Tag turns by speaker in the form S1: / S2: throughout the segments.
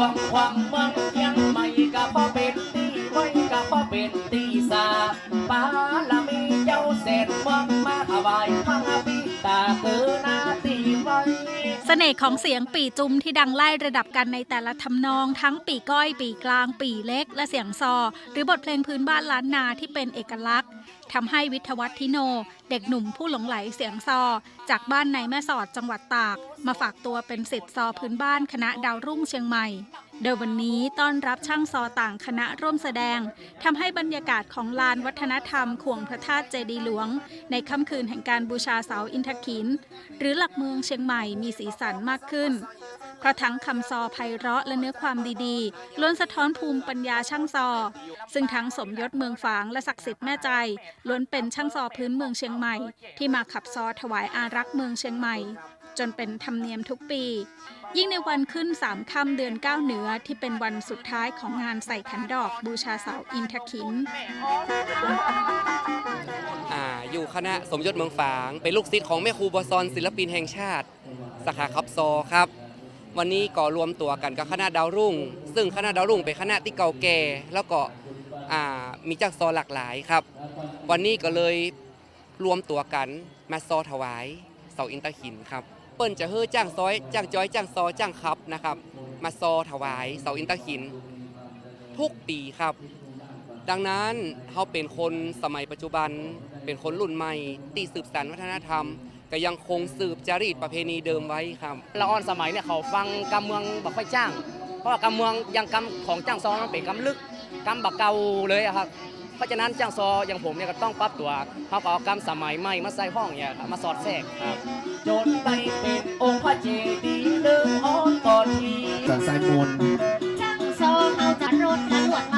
S1: วงความเมืองยังไม่กะพอเป็นตีไว้ก็พอเป็นตีสาปาละมีเจ้าเศษเมืองมาถวายพระบิดาคือหนาตีไว้
S2: เสน่ห์ของเสียงปี่จุ้มที่ดังไล่ระดับกันในแต่ละทำนอง ทั้งปีก้อยปีกลาง ปีเล็ก และเสียงซอ หรือบทเพลงพื้นบ้านล้านนาที่เป็นเอกลักษณ์ทำให้วิทวัฒทิโน เด็กหนุ่มผู้หลงไหลเสียงซอ จากบ้านในแม่สอดจังหวัดตาก มาฝากตัวเป็นศิษย์ซอพื้นบ้านคณะดาวรุ่งเชียงใหม่ โดยวันนี้ต้อนรับช่างซอต่างคณะร่วมแสดงทำให้บรรยากาศของลานวัฒนธรรมขวงพระธาตุเจดีหลวง ในค่ำคืนแห่งการบูชาเสาอินทขิน หรือหลักเมืองเชียงใหม่มีสีสันมากขึ้น เพราะทั้งคำซอไพเราะและเนื้อความดีๆล้วนสะท้อนภูมิปัญญาช่างซอ ซึ่งทั้งสมยศเมืองฝางและศักดิ์สิทธิ์แม่ใจล้วนเป็นช่างซอพื้นเมืองเชียงใหม่ ที่มาขับซอถวายอารักษ์เมืองเชียงใหม่ จนเป็นธรรมเนียมทุกปี ยิ่งในวันขึ้นสามค่ำเดือนเก้าเหนือที่เป็นวันสุดท้ายของงานใส่ขันดอกบูชาเสาอินทขิน
S3: อ่าอยู่คณะสมยศเมืองฝาง เป็นลูกศิษย์ของแม่ครูบอซอนศิลปินแห่งชาติ สาขาคับซอครับ วันนี้ก็รวมตัวกันกับคณะดาวรุ่ง ซึ่งคณะดาวรุ่งเป็นคณะที่เก่าแก่แล้วก็อ่ามีจักซอหลากหลายครับ วันนี้ก็เลยรวมตัวกันมาซอถวายเสาอินตะขินครับ เปิ้นจะเฮ้อจ้างซอยจ้างจอยจ้างซอจ้างครับนะครับ มาซอถวายเสาอินตะขิน ทุกปีครับ ดังนั้นเขาเป็นคนสมัยปัจจุบัน เป็นคนรุ่นใหม่ตีสืบสานวัฒนธรรมก็ยังคงสืบจารีตประเพณีเดิมไว้ครับ
S4: ละอ่อนสมัยเนี่ยเขาฟังกำเมืองบักค่อยจ้าง เพราะว่ากำเมืองยังกำของจ้างซอมันเป็นกำลึกกำบักเก่าเลยครับ เพราะฉะนั้นจ้างซออย่างผมเนี่ยก็ต้องปรับตัวเขาก็เอากำสมัยใหม่มาใส่ห้องเนี่ยครับมาสอดแทรกครับ
S1: จนได้เป็นองค์พระเจดีย์เดิมอ้อนก่อนที
S5: สันสายมนต์
S6: จังโซเฮาจะรถและลวดมา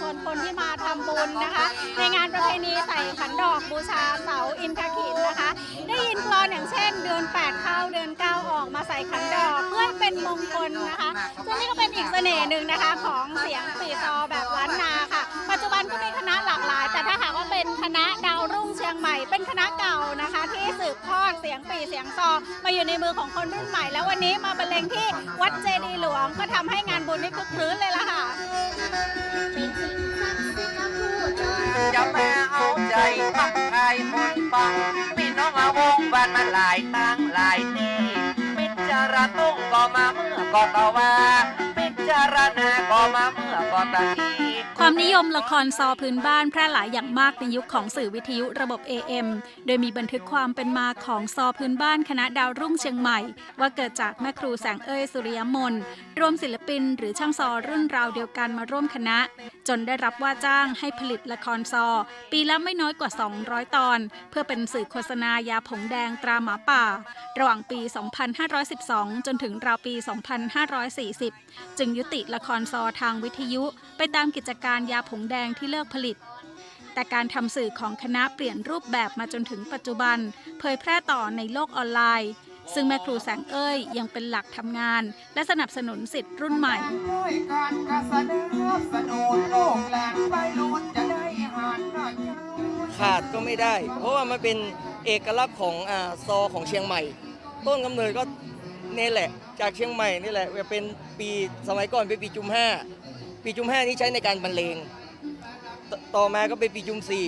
S2: ชนคนที่มาทำบุญนะคะ ในงานประเพณีใส่ขันดอกบูชาเสาอินทขินนะคะ ได้ยินกลอนอย่างเช่น เดือน8เข้าเดือน9ออกมาใส่ขันดอกเพื่อเป็นมงคลนะคะซึ่งนี่ก็เป็นอีกเสน่ห์หนึ่งนะคะของเสียงสีซอ ยงใหม่ เป็นคณะเก่านะคะ ที่สืบทอดเสียงปีเสียงซอมาอยู่ในมือของคนรุ่นใหม่ แล้ววันนี้มาบรรเลงที่วัดเจดีหลวงก็ทำให้งานบุญนี่คึกครื้นเลยล่ะค่ะ
S6: จะ
S1: แม่เอาใจปักไทยคนฟังพี่น้องอาวงบ้านมาหลายตั้งหลายที่พิจารตุ้งก็มาเมื่อก่อนตะว่าพิจารณาก็มาเมื่อก่อนตะที
S2: ความนิยมละครซอพื้นบ้านแพร่หลายอย่างมากในยุคของสื่อวิทยุระบบ AM โดยมีบันทึกความเป็นมาของซอพื้นบ้านคณะดาวรุ่งเชียงใหม่ ว่าเกิดจากแม่ครูแสงเอ้ยสุริยมนรวมศิลปิน หรือช่างซอรุ่นราวเดียวกันมาร่วมคณะ จนได้รับว่าจ้างให้ผลิตละครซอ ปีละไม่น้อยกว่า 200 ตอน เพื่อเป็นสื่อโฆษณายาผงแดงตราหมาป่า ระหว่างปี 2512 จนถึงราวปี 2540 จึงยุติละครซอทางวิทยุไปตามกิจกรรมการยาผงแดงที่เลิกผลิต แต่การทำสื่อของคณะเปลี่ยนรูปแบบมาจนถึงปัจจุบัน เผยแพร่ต่อในโลกออนไลน์ ซึ่งแม่ครูแสงเอ้ยยังเป็นหลักทำงาน และสนับสนุนสิทธิ์รุ่นใหม่
S4: ขาดก็ไม่ได้ เพราะว่ามันเป็นเอกลักษณ์ของอาซอของเชียงใหม่ ต้นกำเนิดก็นี่แหละ จากเชียงใหม่นี่แหละเป็นปีสมัยก่อนเป็นปีจุมห้า ปีจุมห้านี้ใช้ในการบรรเลงตต่อมาก็เป็นปีจุมสี่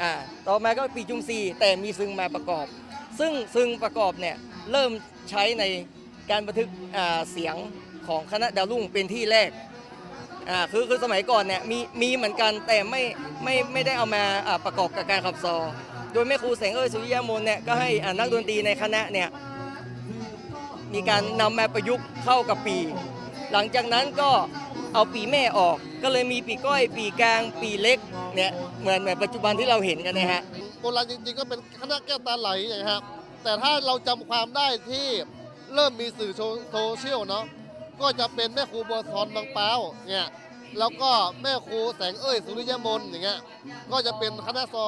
S4: อ่าต่อมาก็ปีจุมสี่แต่มีซึ่งมาประกอบ ซึ่งซึ่งประกอบเนี่ยเริ่มใช้ในการบันทึกอ่าเสียงของคณะดาวรุ่งเป็นที่แรกอ่าคือคือสมัยก่อนเนี่ยมีมีเหมือนกันแต่ไม่ไม่ไม่ได้เอามาอ่าประกอบกับการขับซอ โดยแม่ครูแสงเอ้ยสุริยมนเนี่ยก็ให้อ่านักดนตรีในคณะเนี่ยมีการนำมาประยุกต์เข้ากับปี หลังจากนั้นก็ เอาปีแม่ออก ก็เลยมีปีก้อย ปีกลาง ปีเล็กเนี่ยเหมือนเหมือนปัจจุบันที่เราเห็นกันนะฮะ
S7: โบราณจริงๆก็เป็นคณะแก้วตาไหลนะครับแต่ถ้าเราจำความได้ที่เริ่มมีสื่อโซเชียลเนาะก็จะเป็นแม่ครูบัวทอนบางเปาเนี่ยแล้วก็แม่ครูแสงเอ้ยสุริยมนอย่างเงี้ยก็จะเป็นคณะซอ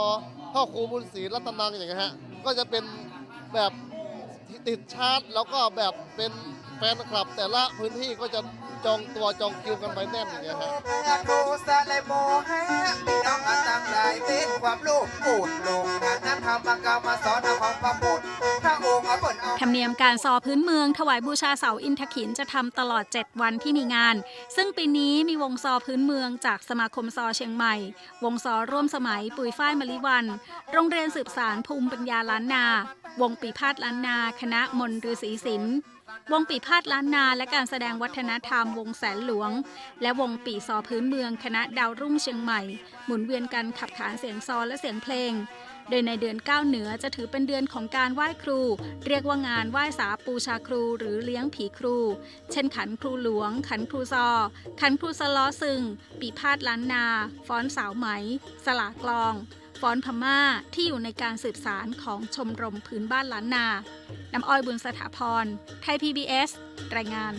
S7: พ่อครูบุญศรีรัตนังอย่างเงี้ยฮะก็จะเป็นแบบ ที่ติดชาร์ตแล้วก็แบบเป็นแฟนคลับ แต่ละพื้นที่ก็จะจองตัวจองคิวกันไว้แน่นอย่างเงี้ยฮะ
S5: โนสะเลโมฮะพี่น้องอาตางหลายเป็นความรู้ปูดลงนะนั้นธรรมกรรมสอนของพระพุทธพระองค์เอาเปิดเอา
S2: ธรรมเนียมการซอพื้นเมืองถวายบูชาเสาอินทขินจะทำตลอด 7 วันที่มีงาน ซึ่งปีนี้มีวงซอพื้นเมืองจากสมาคมซอเชียงใหม่ วงซอร่วมสมัย ปุยฝ้ายมลิวัน โรงเรียนสืบสารภูมิปัญญาล้านนา วงปีพาดล้านนา คณะมนฤศรีศิลป์วงปีพาดล้านนาและการแสดงวัฒนธรรมวงแสนหลวง และวงปีซอพื้นเมืองคณะดาวรุ่งเชียงใหม่ หมุนเวียนกันขับขานเสียงซอและเสียงเพลง โดยในเดือน 9 เหนือจะถือเป็นเดือนของการไหว้ครู เรียกว่างานไหว้สาปูชาครูหรือเลี้ยงผีครู เช่นขันครูหลวง ขันครูซอ ขันครูสล้อซึง ปีพาดล้านนา ฟ้อนสาวไหม สลากลอง ฟ้อนพม่าที่อยู่ในการสืบสารของชมรมพื้นบ้านล้านนา น้ำอ้อยบุญสถาพร ไทย PBS รายงาน